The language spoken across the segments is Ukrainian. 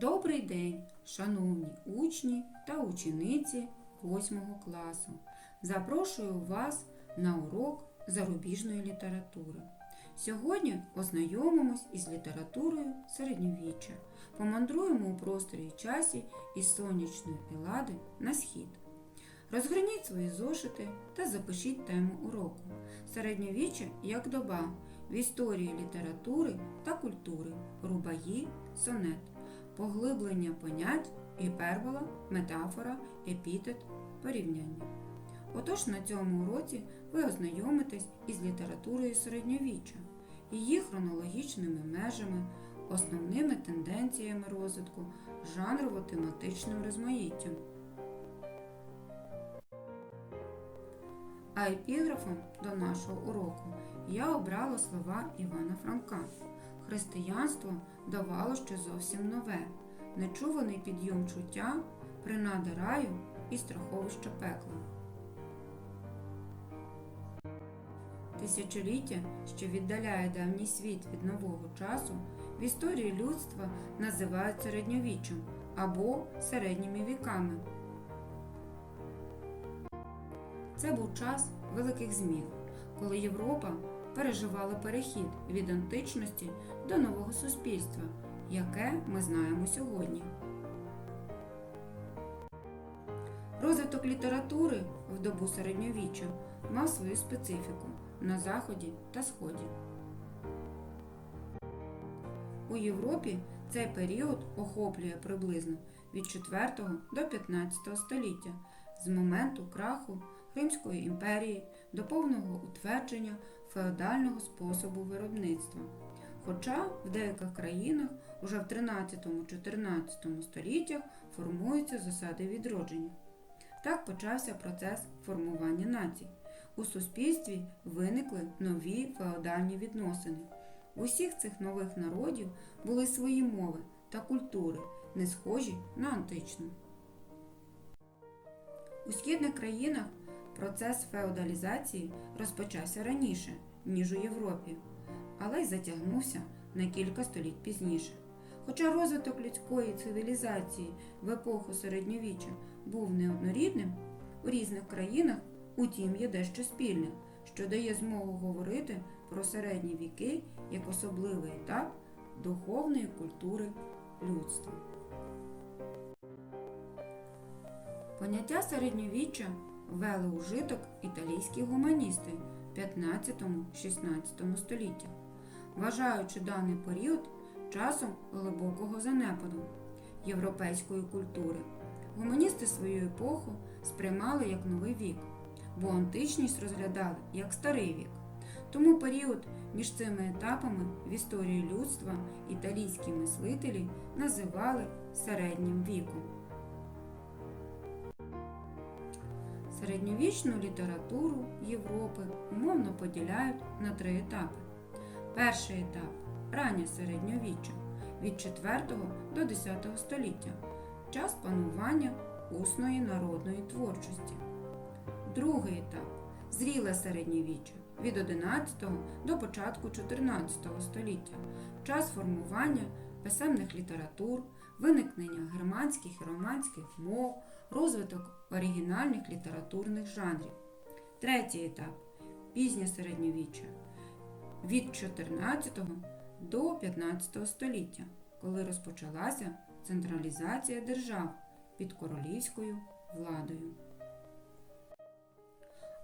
Добрий день, шановні учні та учениці 8 класу. Запрошую вас на урок зарубіжної літератури. Сьогодні ознайомимось із літературою середньовіччя, помандруємо у просторі часі із сонячної Елади на схід. Розгорніть свої зошити та запишіть тему уроку. Середньовіччя як доба в історії літератури та культури, рубаї, сонет, поглиблення понять, гіпербола, метафора, епітет, порівняння. Отож на цьому уроці ви ознайомитесь із літературою середньовіччя, її хронологічними межами, основними тенденціями розвитку, жанрово-тематичним розмаїттям. А епіграфом до нашого уроку я обрала слова Івана Франка. Християнство давало ще зовсім нове, нечуваний підйом чуття, принади раю і страховище пекла. Тисячоліття, що віддаляє давній світ від нового часу, в історії людства називають середньовіччям або середніми віками. Це був час великих змін, коли Європа переживала перехід від античності до нового суспільства, яке ми знаємо сьогодні. Розвиток літератури в добу середньовіччя мав свою специфіку на Заході та Сході. У Європі цей період охоплює приблизно від 4 до 15 століття з моменту краху Римської імперії до повного утвердження феодального способу виробництва. Хоча в деяких країнах уже в 13-14 століттях формуються засади відродження. Так почався процес формування націй. У суспільстві виникли нові феодальні відносини. Усіх цих нових народів були свої мови та культури, не схожі на античну. У східних країнах процес феодалізації розпочався раніше, ніж у Європі, але й затягнувся на кілька століть пізніше. Хоча розвиток людської цивілізації в епоху середньовіччя був неоднорідним, у різних країнах, утім, є дещо спільне, що дає змогу говорити про середні віки як особливий етап духовної культури людства. Поняття середньовіччя ввели у житок італійські гуманісти в 15-16 століттях, вважаючи даний період часом глибокого занепаду європейської культури. Гуманісти свою епоху сприймали як новий вік, бо античність розглядали як старий вік. Тому період між цими етапами в історії людства італійські мислителі називали середнім віком. Середньовічну літературу Європи умовно поділяють на три етапи. Перший етап раннє середньовіччя від 4 до 10 століття, час панування усної народної творчості. Другий етап зріле середньовіччя від 11 до початку 14 століття, час формування писемних літератур, виникнення германських і романських мов, розвиток оригінальних літературних жанрів. Третій етап пізнє середньовіччя від 14 до 15 століття, коли розпочалася централізація держав під королівською владою.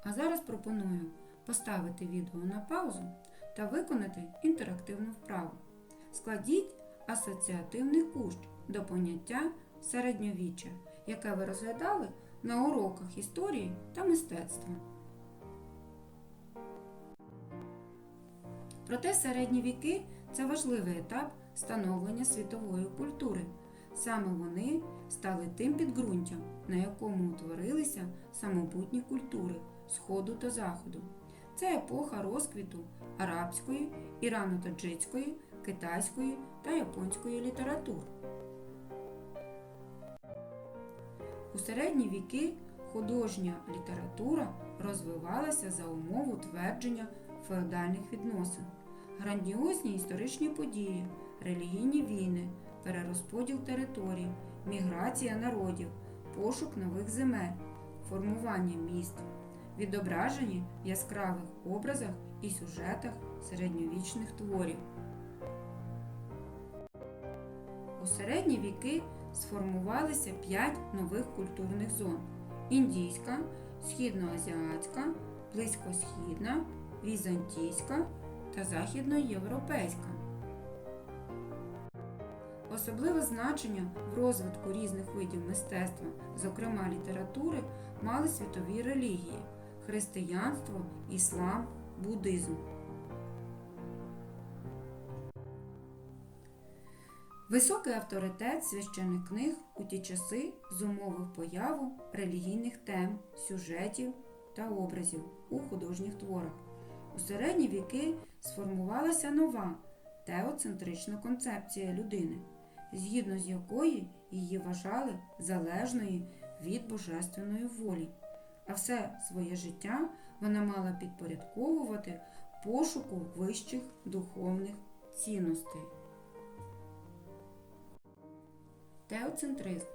А зараз пропоную поставити відео на паузу та виконати інтерактивну вправу. Складіть асоціативний кущ до поняття середньовіччя, яке ви розглядали на уроках історії та мистецтва. Проте середні віки це важливий етап становлення світової культури. Саме вони стали тим підґрунтям, на якому утворилися самобутні культури Сходу та Заходу. Це епоха розквіту арабської, ірано-таджицької, китайської та японської літератур. У середні віки художня література розвивалася за умов утвердження феодальних відносин. Грандіозні історичні події, релігійні війни, перерозподіл територій, міграція народів, пошук нових земель, формування міст, відображені в яскравих образах і сюжетах середньовічних творів. У середні віки сформувалися п'ять нових культурних зон: індійська, східноазіатська, близькосхідна, візантійська та західноєвропейська. Особливе значення в розвитку різних видів мистецтва, зокрема літератури, мали світові релігії християнство, іслам, буддизм. Високий авторитет священних книг у ті часи зумовив появу релігійних тем, сюжетів та образів у художніх творах. У середні віки сформувалася нова теоцентрична концепція людини, згідно з якої її вважали залежною від божественної волі, а все своє життя вона мала підпорядковувати пошуку вищих духовних цінностей. Теоцентризм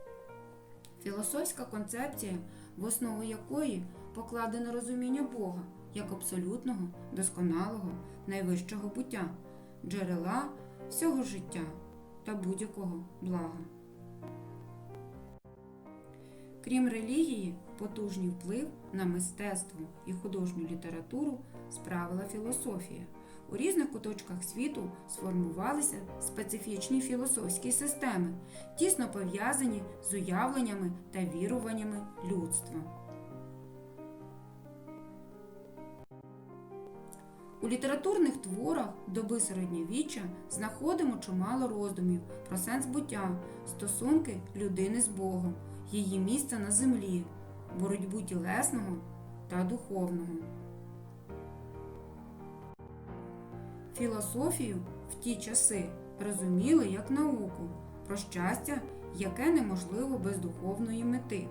філософська концепція, в основу якої покладено розуміння Бога як абсолютного, досконалого, найвищого буття, джерела всього життя та будь-якого блага. Крім релігії, потужний вплив на мистецтво і художню літературу справила філософія. У різних куточках світу сформувалися специфічні філософські системи, тісно пов'язані з уявленнями та віруваннями людства. У літературних творах доби середньовіччя знаходимо чимало роздумів про сенс буття, стосунки людини з Богом, її місце на землі, боротьбу тілесного та духовного. Філософію в ті часи розуміли як науку про щастя, яке неможливо без духовної мети.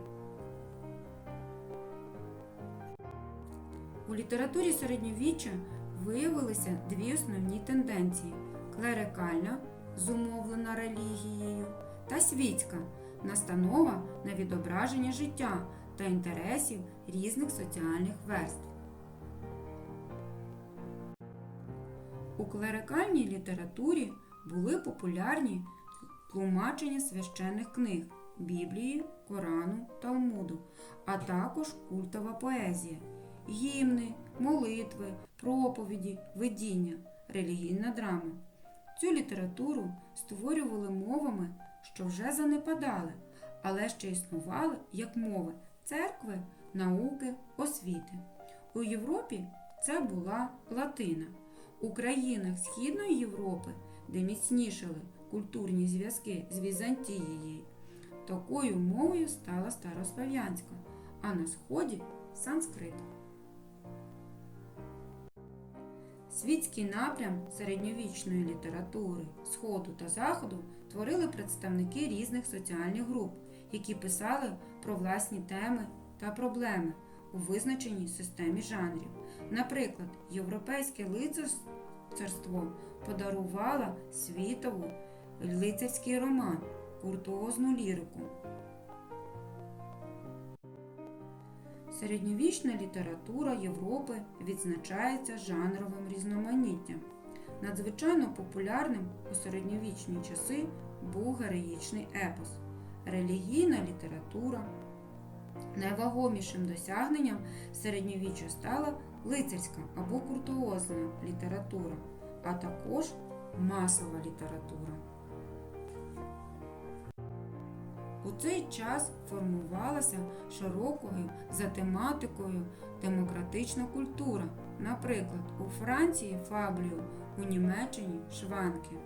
У літературі середньовіччя виявилися дві основні тенденції: клерикальна, зумовлена релігією, та світська настанова на відображення життя та інтересів різних соціальних верств. У клерикальній літературі були популярні тлумачення священних книг Біблії, Корану, Талмуду, а також культова поезія, гімни, молитви, проповіді, видіння, релігійна драма. Цю літературу створювали мовами, що вже занепадали, але ще існували як мови церкви, науки, освіти. У Європі це була латина. У країнах Східної Європи, де міцнішали культурні зв'язки з Візантією, такою мовою стала старослов'янська, а на сході санскрит. Світський напрям середньовічної літератури Сходу та Заходу творили представники різних соціальних груп, які писали про власні теми та проблеми у визначеній системі жанрів. Наприклад, європейське лицарство подарувало світову лицарський роман, куртуозну лірику. Середньовічна література Європи відзначається жанровим різноманіттям. Надзвичайно популярним у середньовічні часи був героїчний епос, релігійна література. Найвагомішим досягненням середньовіччя стала лицарська або куртуозна література, а також масова література. У цей час формувалася широкою за тематикою демократична культура, наприклад, у Франції фаблію, у Німеччині шванки.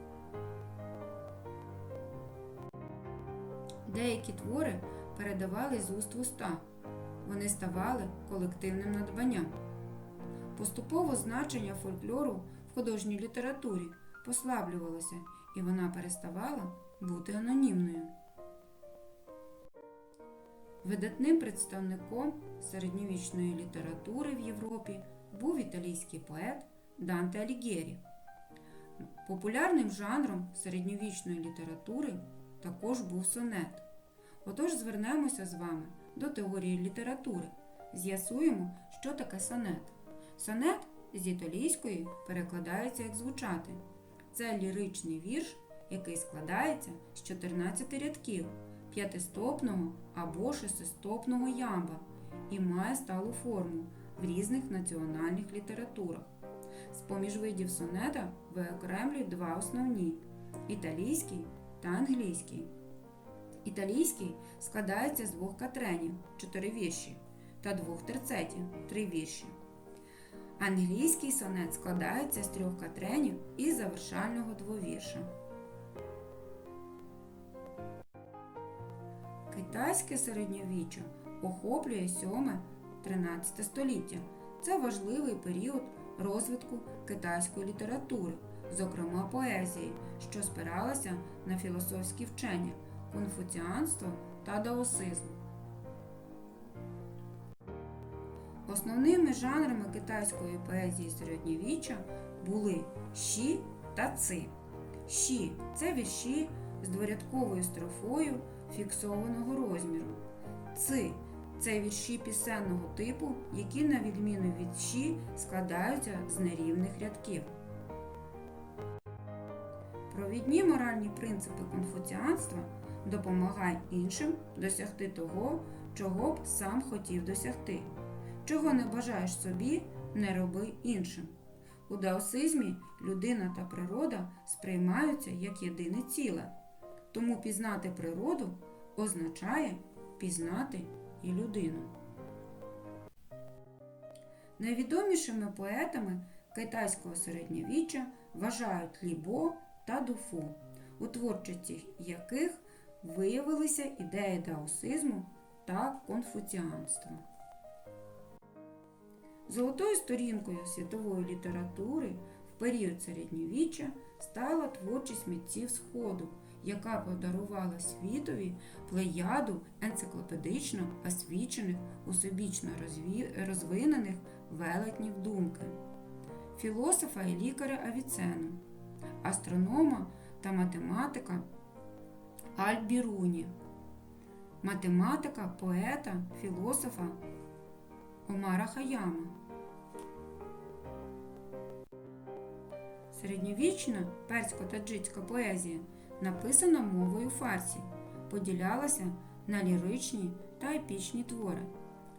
Деякі твори передавали з уст в уста, вони ставали колективним надбанням. Поступово значення фольклору в художній літературі послаблювалося, і вона переставала бути анонімною. Видатним представником середньовічної літератури в Європі був італійський поет Данте Алігєрі. Популярним жанром середньовічної літератури також був сонет. Отож звернемося з вами до теорії літератури. З'ясуємо, що таке сонет. Сонет з італійської перекладається як звучати. Це ліричний вірш, який складається з 14 рядків п'ятистопного або шестистопного ямба і має сталу форму в різних національних літературах. З-поміж видів сонета виокремлюють два основні італійський та англійський. Італійський складається з двох катренів 4 вірші та двох терцетів 3 вірші. Англійський сонет складається з трьох катренів і завершального двовірша. Китайське середньовіччя охоплює 7-13 століття. Це важливий період розвитку китайської літератури, зокрема поезії, що спиралася на філософські вчення, конфуціанство та даосизм. Основними жанрами китайської поезії середньовіччя були щі та ци. Щі це вірші з дворядковою строфою фіксованого розміру. Ци це вірші пісенного типу, які, на відміну від щі, складаються з нерівних рядків. Провідні моральні принципи конфуціанства допомагай іншим досягти того, чого б сам хотів досягти. Чого не бажаєш собі, не роби іншим. У даосизмі людина та природа сприймаються як єдине ціле, тому пізнати природу означає пізнати і людину. Найвідомішими поетами китайського середньовіччя вважають Лібо та Дуфу, у творчості яких виявилися ідеї даосизму та конфуціанства. Золотою сторінкою світової літератури в період середньовіччя стала творчість митців Сходу, яка подарувала світові плеяду енциклопедично освічених, усебічно розвинених велетнів думки, філософа і лікаря Авіцену, астронома та математика Альбіруні, математика, поета, філософа Омара Хаяма. Середньовічна персько-таджицька поезія написана мовою фарсі, поділялася на ліричні та епічні твори.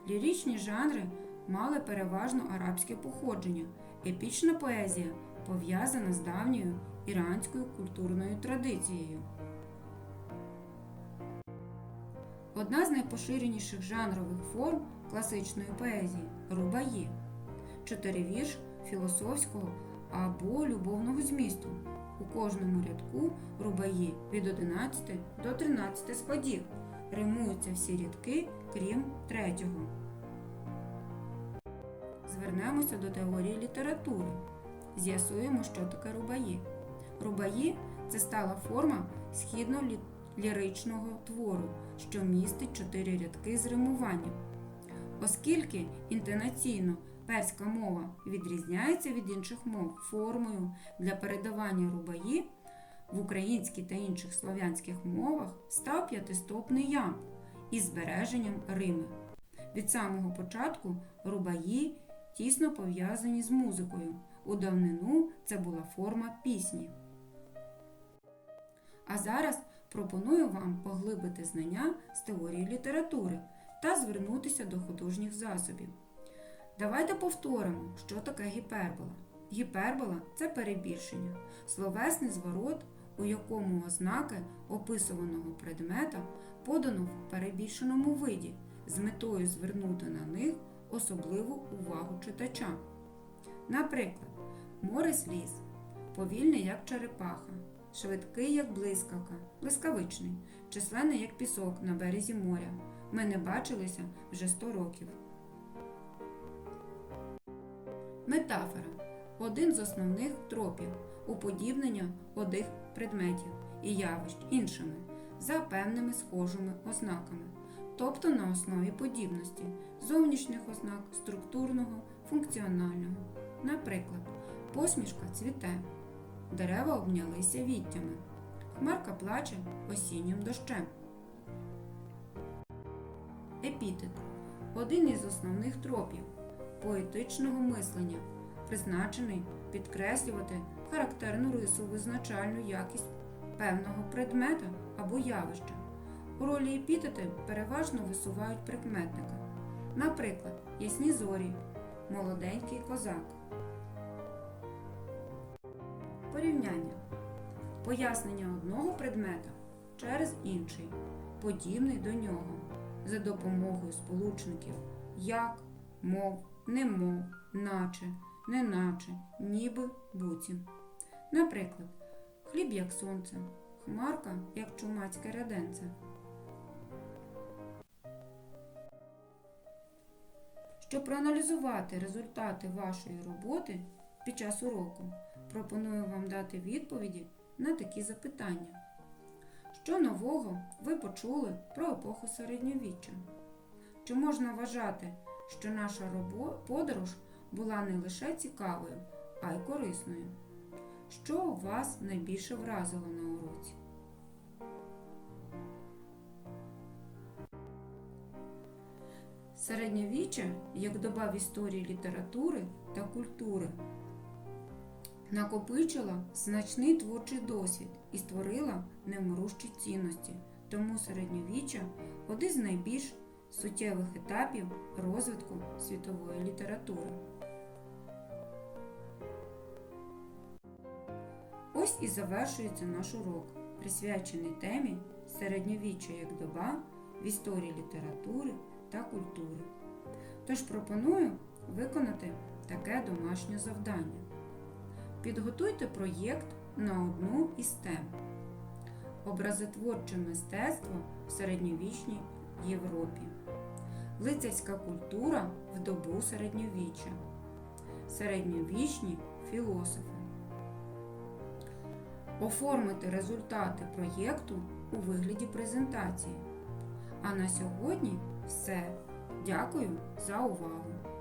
Ліричні жанри мали переважно арабське походження. Епічна поезія пов'язана з давньою іранською культурною традицією. Одна з найпоширеніших жанрових форм класичної поезії рубаї. Чотиривірш філософського або любовного змісту. У кожному рядку рубаї від 11 до 13 складів. Римуються всі рядки, крім третього. Звернемося до теорії літератури. З'ясуємо, що таке рубаї. Рубаї це стала форма східно-ліричного твору, що містить чотири рядки з римуванням. Оскільки інтонаційно перська мова відрізняється від інших мов формою для передавання рубаї, в українській та інших слов'янських мовах став п'ятистопний ям із збереженням Рими. Від самого початку рубаї тісно пов'язані з музикою. У давнину це була форма пісні. А зараз пропоную вам поглибити знання з теорії літератури та звернутися до художніх засобів. Давайте повторимо, що таке гіпербола. Гіпербола це перебільшення, словесний зворот, у якому ознаки описуваного предмета подано в перебільшеному виді з метою звернути на них особливу увагу читача. Наприклад, море сліз, повільний, як черепаха, швидкий, як блискавка, блискавичний, численний, як пісок на березі моря. Ми не бачилися вже 100 років. Метафора один з основних тропів уподібнення одних предметів і явищ іншими за певними схожими ознаками, тобто на основі подібності зовнішніх ознак структурного, функціонального. Наприклад, посмішка цвіте, дерева обнялися віттями. Хмарка плаче осіннім дощем. Епітет один із основних тропів поетичного мислення, призначений підкреслювати характерну рису визначальну якість певного предмета або явища. У ролі епітети переважно висувають прикметника. Наприклад, ясні зорі, молоденький козак. Порівняння. Пояснення одного предмета через інший, подібний до нього, за допомогою сполучників як, мов, немов, наче, неначе, ніби, буцім. Наприклад, хліб як сонце, хмарка як чумацьке ряденце. Щоб проаналізувати результати вашої роботи під час уроку, пропоную вам дати відповіді на такі запитання. Що нового ви почули про епоху середньовіччя? Чи можна вважати, що наша подорож була не лише цікавою, а й корисною? Що вас найбільше вразило на уроці? Середньовіччя як доба в історії літератури та культури накопичила значний творчий досвід і створила невмирущі цінності. Тому середньовіччя один з найбільш суттєвих етапів розвитку світової літератури. Ось і завершується наш урок, присвячений темі середньовіччя як доба в історії літератури та культури. Тож пропоную виконати таке домашнє завдання. Підготуйте проєкт на одну із тем. Образотворче мистецтво в середньовічній Європі. Лицарська культура в добу середньовіччя. Середньовічні філософи. Оформити результати проєкту у вигляді презентації. А на сьогодні все. Дякую за увагу!